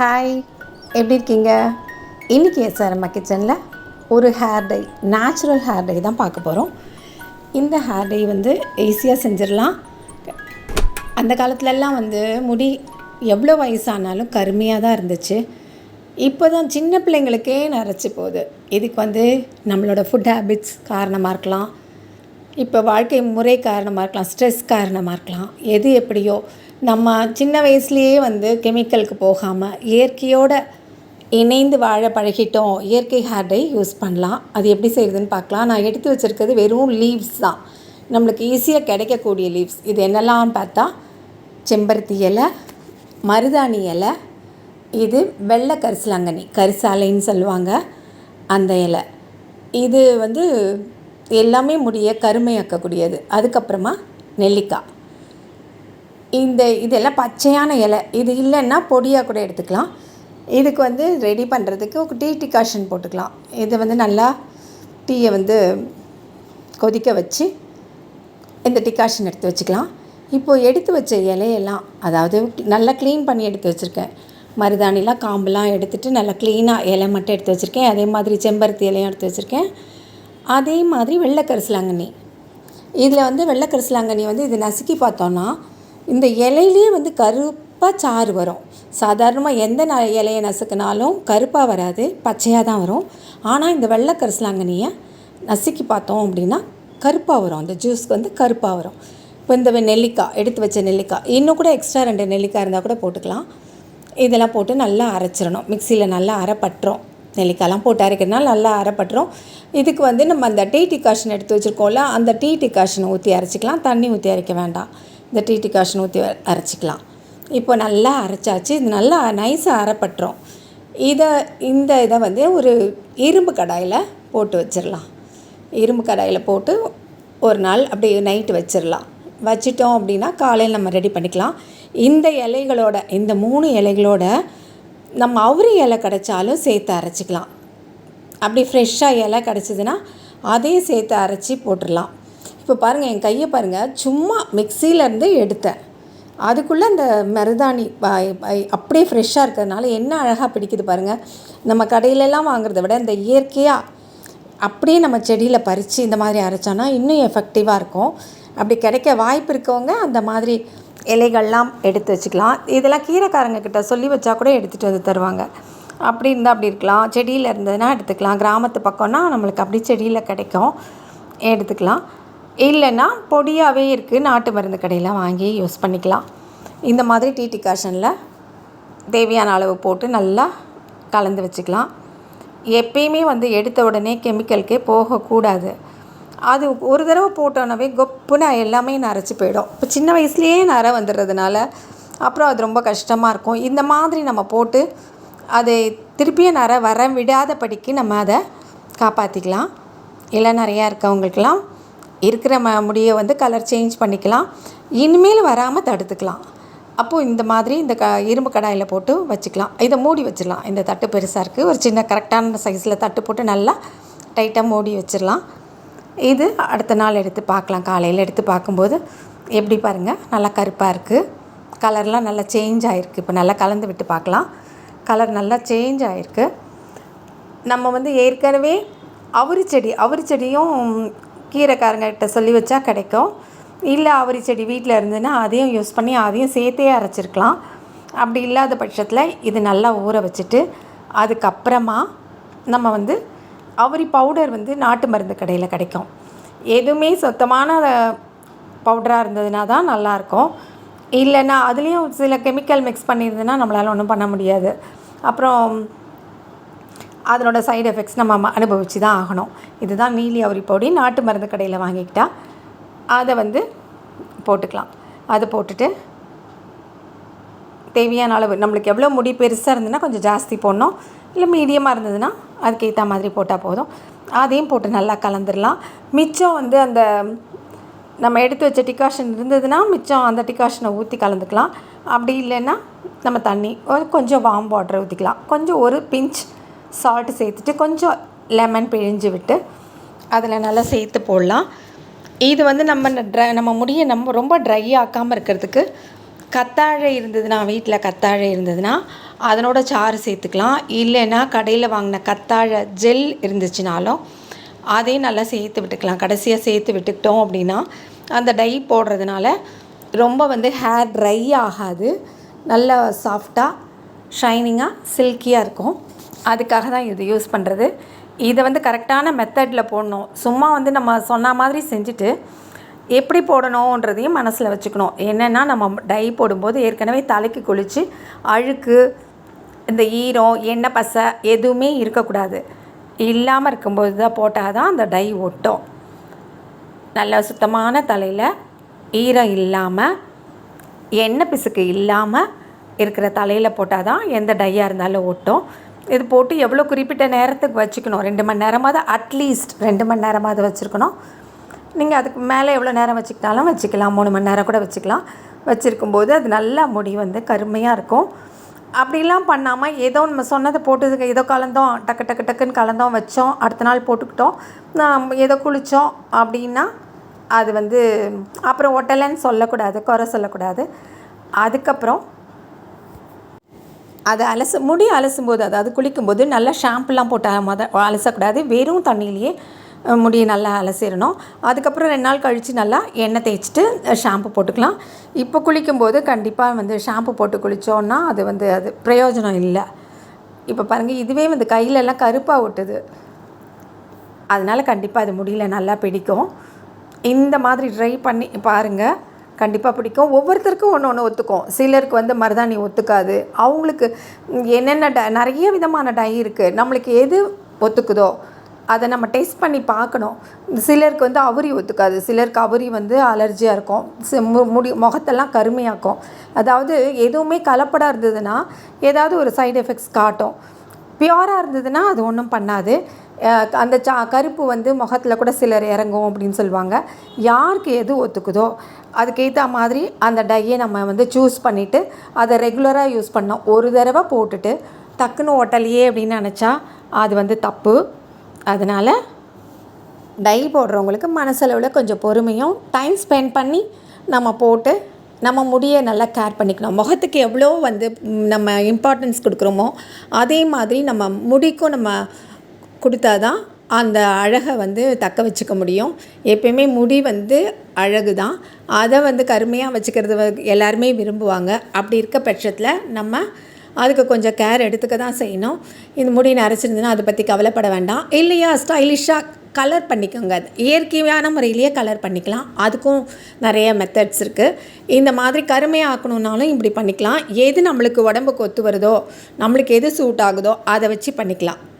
Hi எப்படி இருக்கீங்க? இன்றைக்கி எஸ்ஆர்எம்மா கிச்சனில் ஒரு hair dye natural hair dye தான் பார்க்க போகிறோம் இந்த ஹேர் டை வந்து ஈஸியாக செஞ்சிடலாம். அந்த காலத்துலலாம் வந்து முடி எவ்வளோ வயசானாலும் கருமையாக தான் இருந்துச்சு. இப்போ தான் சின்ன பிள்ளைங்களுக்கே நரைச்சி போகுது. இதுக்கு வந்து நம்மளோட ஃபுட் ஹேபிட்ஸ் காரணமாக இருக்கலாம். இப்போ வாழ்க்கை முறை காரணமாக இருக்கலாம் ஸ்ட்ரெஸ் காரணமாக இருக்கலாம். எது எப்படியோ நம்ம சின்ன வயசுலேயே வந்து கெமிக்கலுக்கு போகாமல் இயற்கையோட இணைந்து வாழ பழகிட்டோம். இயற்கை ஹேர் டை யூஸ் பண்ணலாம். அது எப்படி செய்கிறதுன்னு பார்க்கலாம். நான் எடுத்து வச்சுருக்கிறது வெறும் லீவ்ஸ் தான். நம்மளுக்கு ஈஸியாக கிடைக்கக்கூடிய லீவ்ஸ். இது என்னெல்லாம் பார்த்தா செம்பருத்தி இலை மருதாணி இலை இது வெள்ளை கரிசலாங்கண்ணி கரிசாலைன்னு சொல்லுவாங்க அந்த இலை. இது வந்து எல்லாமே முடிய கருமையாக்கக்கூடியது அதுக்கப்புறமா நெல்லிக்காய். இந்த இதெல்லாம் பச்சையான இலை. இது இல்லைன்னா பொடியாக கூட எடுத்துக்கலாம். இதுக்கு வந்து ரெடி பண்ணுறதுக்கு ஒரு டீ டிகாஷன் போட்டுக்கலாம். இதை வந்து நல்லா டீயை வந்து கொதிக்க வச்சு இந்த டிகாஷன் எடுத்து வச்சுக்கலாம். இப்போது எடுத்து வச்ச இலையெல்லாம் அதாவது நல்லா க்ளீன் பண்ணி எடுத்து வச்சுருக்கேன். மருதாணிலாம் காம்பெலாம் எடுத்துகிட்டு நல்லா க்ளீனாக இலை மட்டும் எடுத்து வச்சுருக்கேன். அதே மாதிரி செம்பருத்தி இலையும் எடுத்து வச்சுருக்கேன். அதே மாதிரி வெள்ளை கரிசலாங்கண்ணி. இதில் வந்து வெள்ளை கரிசலாங்கண்ணி வந்து இது நசுக்கி பார்த்தோன்னா இந்த இலையிலேயே வந்து கருப்பாக சாறு வரும். சாதாரணமாக எந்த ந இலையை நசுக்கினாலும் கருப்பாக வராது பச்சையாக தான் வரும். ஆனால் இந்த வெள்ளை கரிசலாங்கண்ணியை நசுக்கி பார்த்தோம் அப்படின்னா கருப்பாக வரும். அந்த ஜூஸ்க்கு வந்து கருப்பாக வரும். இப்போ இந்த நெல்லிக்காய் எடுத்து வச்ச நெல்லிக்காய் இன்னும் கூட எக்ஸ்ட்ரா ரெண்டு நெல்லிக்காய் இருந்தால் கூட போட்டுக்கலாம். இதெல்லாம் போட்டு நல்லா அரைச்சிடணும். மிக்சியில் நல்லா அரைப்பட்டுறோம் நெல்லிக்காயெல்லாம் போட்டு அரைக்கிறதுனால நல்லா அரைப்பட்டுரும். இதுக்கு வந்து நம்ம அந்த டீ டிகாஷன் எடுத்து வச்சுருக்கோம்ல அந்த டீ டிகாஷனை ஊற்றி அரைச்சிக்கலாம். தண்ணி ஊற்றி அரைக்க வேண்டாம். இந்த டீ டிகாஷன் ஊற்றி அரைச்சிக்கலாம். இப்போ நல்லா அரைச்சாச்சு. இது நல்லா நைஸாக அரைப்பட்டுரும். இதை இந்த இதை வந்து ஒரு இரும்பு கடாயில் போட்டு வச்சிடலாம் இரும்பு கடாயில் போட்டு ஒரு நாள் அப்படியே நைட்டு வச்சிடலாம் வச்சிட்டோம் அப்படின்னா காலையில் நம்ம ரெடி பண்ணிக்கலாம். இந்த இலைகளோட இந்த மூணு இலைகளோட நம்ம அவுரி இலை கிடைச்சாலும் சேர்த்து அரைச்சிக்கலாம். அப்படி ஃப்ரெஷ்ஷாக இலை கிடச்சிதுன்னா அதையும் சேர்த்து அரைச்சி போட்டுடலாம் இப்போ பாருங்கள் என் கையை பாருங்கள் சும்மா மிக்சியிலேருந்து எடுத்தேன். அதுக்குள்ளே அந்த மருதாணி அப்படியே ஃப்ரெஷ்ஷாக இருக்கிறதுனால என்ன அழகாக பிடிக்குது பாருங்கள் நம்ம கடையிலெல்லாம் வாங்குறத விட இந்த இயற்கையாக அப்படியே நம்ம செடியில் பறித்து இந்த மாதிரி அரைச்சோன்னா இன்னும் எஃபெக்டிவாக இருக்கும். அப்படி கிடைக்க வாய்ப்பு இருக்கவங்க அந்த மாதிரி இலைகள்லாம் எடுத்து வச்சுக்கலாம். இதெல்லாம் கீரைக்காரங்க கிட்ட சொல்லி வச்சா கூட எடுத்துகிட்டு வந்து தருவாங்க. அப்படி இருந்தால் அப்படி இருக்கலாம். செடியில் இருந்ததுன்னா எடுத்துக்கலாம். கிராமத்து பக்கம்னா நம்மளுக்கு அப்படி செடியில் கிடைக்கும். எடுத்துக்கலாம். இல்லைன்னா பொடியாகவே இருக்குது நாட்டு மருந்து கடையில் வாங்கி யூஸ் பண்ணிக்கலாம். இந்த மாதிரி டீ டிகாஷனில் தேவையான அளவு போட்டு நல்லா கலந்து வச்சுக்கலாம். எப்பயுமே வந்து எடுத்த உடனே கெமிக்கலுக்கே போகக்கூடாது. அது ஒரு தடவை போட்டோன்னவே கொப்புன்னு எல்லாமே நரைச்சி போயிடும். இப்போ சின்ன வயசுலேயே நரை வந்துடுறதுனால அப்புறம் அது ரொம்ப கஷ்டமாக இருக்கும். இந்த மாதிரி நம்ம போட்டு அதை திருப்பியும் நரை வர விடாதபடிக்கு நம்ம அதை காப்பாற்றிக்கலாம் இல்லை நிறையா இருக்கவங்களுக்கெல்லாம் இருக்கிற ம முடியை வந்து கலர் சேஞ்ச் பண்ணிக்கலாம். இனிமேல் வராமல் தடுத்துக்கலாம். அப்போது இந்த மாதிரி இந்த க இரும்பு கடாயில் போட்டு வச்சுக்கலாம். இதை மூடி வச்சிடலாம். இந்த தட்டு பெருசாக இருக்குது ஒரு சின்ன கரெக்டான சைஸில் தட்டு போட்டு நல்லா டைட்டாக மூடி வச்சிடலாம். இது அடுத்த நாள் எடுத்து பார்க்கலாம். காலையில் எடுத்து பார்க்கும்போது எப்படி பாருங்கள் நல்லா கருப்பாக இருக்குது கலர்லாம் நல்லா சேஞ்ச் ஆகிருக்கு இப்போ நல்லா கலந்து விட்டு பார்க்கலாம். கலர் நல்லா சேஞ்ச் ஆகிருக்கு நம்ம வந்து ஏற்கனவே அவரி செடி அவரி செடியும் கீரைக்காரங்கிட்ட சொல்லி வச்சா கிடைக்கும். இல்லை அவரி செடி வீட்டில் இருந்ததுன்னா அதையும் யூஸ் பண்ணி அதையும் சேர்த்தே அரைச்சிருக்கலாம். அப்படி இல்லாத பட்சத்தில் இது நல்லா ஊற வச்சுட்டு அதுக்கப்புறமா நம்ம வந்து அவரி பவுடர் வந்து நாட்டு மருந்து கடையில் கிடைக்கும். எதுவுமே சுத்தமான பவுடராக இருந்ததுன்னா தான் நல்லாயிருக்கும் இல்லைன்னா அதுலேயும் சில கெமிக்கல் மிக்ஸ் பண்ணியிருந்ததுன்னா நம்மளால் ஒன்றும் பண்ண முடியாது. அப்புறம் அதனோட சைடு எஃபெக்ட்ஸ் நம்ம அனுபவித்து தான் ஆகணும். இதுதான் மீலி அவரி பொடி. நாட்டு மருந்து கடையில் வாங்கிக்கிட்டால் அதை வந்து போட்டுக்கலாம். அதை போட்டுட்டு தேவையான அளவு நம்மளுக்கு எவ்வளோ முடி பெருசாக இருந்ததுன்னா கொஞ்சம் ஜாஸ்தி போடணும். இல்லை மீடியமாக இருந்ததுன்னா அதுக்கேற்ற மாதிரி போட்டால் போதும். அதையும் போட்டு நல்லா கலந்துடலாம் மிச்சம் வந்து அந்த நம்ம எடுத்து வச்ச டிகாஷன் இருந்ததுன்னா மிச்சம் அந்த டிகாஷனை ஊற்றி கலந்துக்கலாம். அப்படி இல்லைன்னா நம்ம தண்ணி கொஞ்சம் வாம் வாட்டர் ஊற்றிக்கலாம் கொஞ்சம் ஒரு பிஞ்ச் சால்ட்டு சேர்த்துட்டு கொஞ்சம் லெமன் பிழிஞ்சு விட்டு அதில் நல்லா சேர்த்து போடலாம். இது வந்து நம்ம ட்ரை நம்ம முடியை நம்ம ரொம்ப ட்ரை ஆக்காமல் இருக்கிறதுக்கு கத்தாழை இருந்ததுன்னா வீட்டில் கத்தாழை இருந்ததுன்னா அதனோட சாறு சேர்த்துக்கலாம். இல்லைன்னா கடையில் வாங்கின கத்தாழை ஜெல் இருந்துச்சுனாலும் அதையும் நல்லா சேர்த்து விட்டுக்கலாம். கடைசியாக சேர்த்து விட்டுக்கிட்டோம் அப்படின்னா அந்த டை போடுறதுனால ரொம்ப வந்து ஹேர் ட்ரை ஆகாது. நல்லா சாஃப்டாக ஷைனிங்காக சில்கியாக இருக்கும். அதுக்காக தான் இது யூஸ் பண்ணுறது இதை வந்து கரெக்டான மெத்தடில் போடணும். சும்மா வந்து நம்ம சொன்ன மாதிரி செஞ்சுட்டு எப்படி போடணுன்றதையும் மனசில் வச்சுக்கணும். என்னென்னா நம்ம டை போடும்போது ஏற்கனவே தலைக்கு குளித்து அழுக்கு இந்த ஈரம் எண்ணெய் பசை எதுவுமே இருக்கக்கூடாது. இல்லாமல் இருக்கும்போது தான் போட்டால் தான் அந்த டை ஒட்டும். நல்ல சுத்தமான தலையில் ஈரம் இல்லாமல் எண்ணெய் பிசுக்கு இல்லாமல் இருக்கிற தலையில் போட்டால் தான் எந்த டையாக இருந்தாலும் ஒட்டும். இது போட்டு எவ்வளோ குறிப்பிட்ட நேரத்துக்கு வச்சுக்கணும்? ரெண்டு மணி நேரமாவது அட்லீஸ்ட் ரெண்டு மணி நேரமாவது வச்சுருக்கணும். நீங்கள் அதுக்கு மேலே எவ்வளோ நேரம் வச்சுக்கிட்டாலும் வச்சுக்கலாம். மூணு மணி நேரம் கூட வச்சுக்கலாம். வச்சுருக்கும்போது அது நல்லா முடி வந்து கருமையாக இருக்கும். அப்படிலாம் பண்ணாமல் ஏதோ நம்ம சொன்னதை போட்டதுக்கு ஏதோ கலந்தோம் டக்கு டக்கு டக்குன்னு கலந்தோம் வச்சோம் அடுத்த நாள் போட்டுக்கிட்டோம். நாம் ஏதோ குளித்தோம் அப்படின்னா அது வந்து அப்புறம் ஒட்டலைன்னு சொல்லக்கூடாது குறை சொல்லக்கூடாது. அதுக்கப்புறம் அதை அலச முடி அலசும் போது அதாவது குளிக்கும்போது நல்லா ஷாம்புலாம் போட்டு மத அலசக்கூடாது. வெறும் தண்ணியிலேயே முடியை நல்லா அலசிடணும். அதுக்கப்புறம் ரெண்டு நாள் கழித்து நல்லா எண்ணெய் தேய்ச்சிட்டு ஷாம்பு போட்டுக்கலாம். இப்போ குளிக்கும்போது கண்டிப்பாக வந்து ஷாம்பு போட்டு குளித்தோன்னா அது வந்து அது பிரயோஜனம் இல்லை. இப்போ பாருங்கள் இதுவே வந்து கையிலெல்லாம் கருப்பாக ஒட்டுது. அதனால் கண்டிப்பாக அது முடியல நல்லா பிடிக்கும். இந்த மாதிரி ட்ரை பண்ணி பாருங்கள் கண்டிப்பாக பிடிக்கும். ஒவ்வொருத்தருக்கும் ஒன்று ஒன்று ஒத்துக்கும். சிலருக்கு வந்து மருதாணி ஒத்துக்காது. அவங்களுக்கு என்னென்ன ட நிறைய விதமான டை இருக்குது நம்மளுக்கு எது ஒத்துக்குதோ அதை நம்ம டேஸ்ட் பண்ணி பார்க்கணும். சிலருக்கு வந்து அவுரி ஒத்துக்காது. சிலருக்கு அவுரி வந்து அலர்ஜியாக இருக்கும். மு- முடி முகத்தெல்லாம் கருமையாக்கும். அதாவது எதுவுமே கலப்படாக இருந்ததுன்னா ஏதாவது ஒரு சைடு எஃபெக்ட்ஸ் காட்டும். பியூராக இருந்ததுன்னா அது ஒன்றும் பண்ணாது. அந்த சா கருப்பு வந்து முகத்தில் கூட சிலர் இறங்கும் அப்படின்னு சொல்லுவாங்க. யாருக்கு எது ஒத்துக்குதோ அதுக்கேற்ற மாதிரி அந்த டையை நம்ம வந்து சூஸ் பண்ணிவிட்டு அதை ரெகுலராக யூஸ் பண்ணோம் ஒரு தடவை போட்டுட்டு டக்குன்னு ஒட்டலையே அப்படின்னு நினச்சா அது வந்து தப்பு. அதனால் டை போடுறவங்களுக்கு மனசளவில் கொஞ்சம் பொறுமையும் டைம் ஸ்பெண்ட் பண்ணி நம்ம போட்டு நம்ம முடியை நல்லா கேர் பண்ணிக்கணும். முகத்துக்கு எவ்வளோ வந்து நம்ம இம்பார்ட்டன்ஸ் கொடுக்குறோமோ அதே மாதிரி நம்ம முடிக்கும் நம்ம கொடுத்தாதான் அந்த அழகை வந்து தக்க வச்சுக்க முடியும். எப்பயுமே முடி வந்து அழகு தான் அதை வந்து கருமையாக வச்சுக்கிறது எல்லாருமே விரும்புவாங்க. அப்படி இருக்க பட்சத்தில் நம்ம அதுக்கு கொஞ்சம் கேர் எடுத்துக்க தான் செய்யணும். இந்த முடி நரைச்சிருந்ததுன்னா அதை பற்றி கவலைப்பட வேண்டாம். இல்லையா ஸ்டைலிஷாக கலர் பண்ணிக்கோங்க. இயற்கையான முறையிலேயே கலர் பண்ணிக்கலாம். அதுக்கும் நிறைய மெத்தட்ஸ் இருக்குது இந்த மாதிரி கருமையாக்கணுன்னாலும் இப்படி பண்ணிக்கலாம். எது நம்மளுக்கு உடம்புக்கு ஒத்து வருதோ நம்மளுக்கு எது சூட் ஆகுதோ அதை வச்சு பண்ணிக்கலாம்.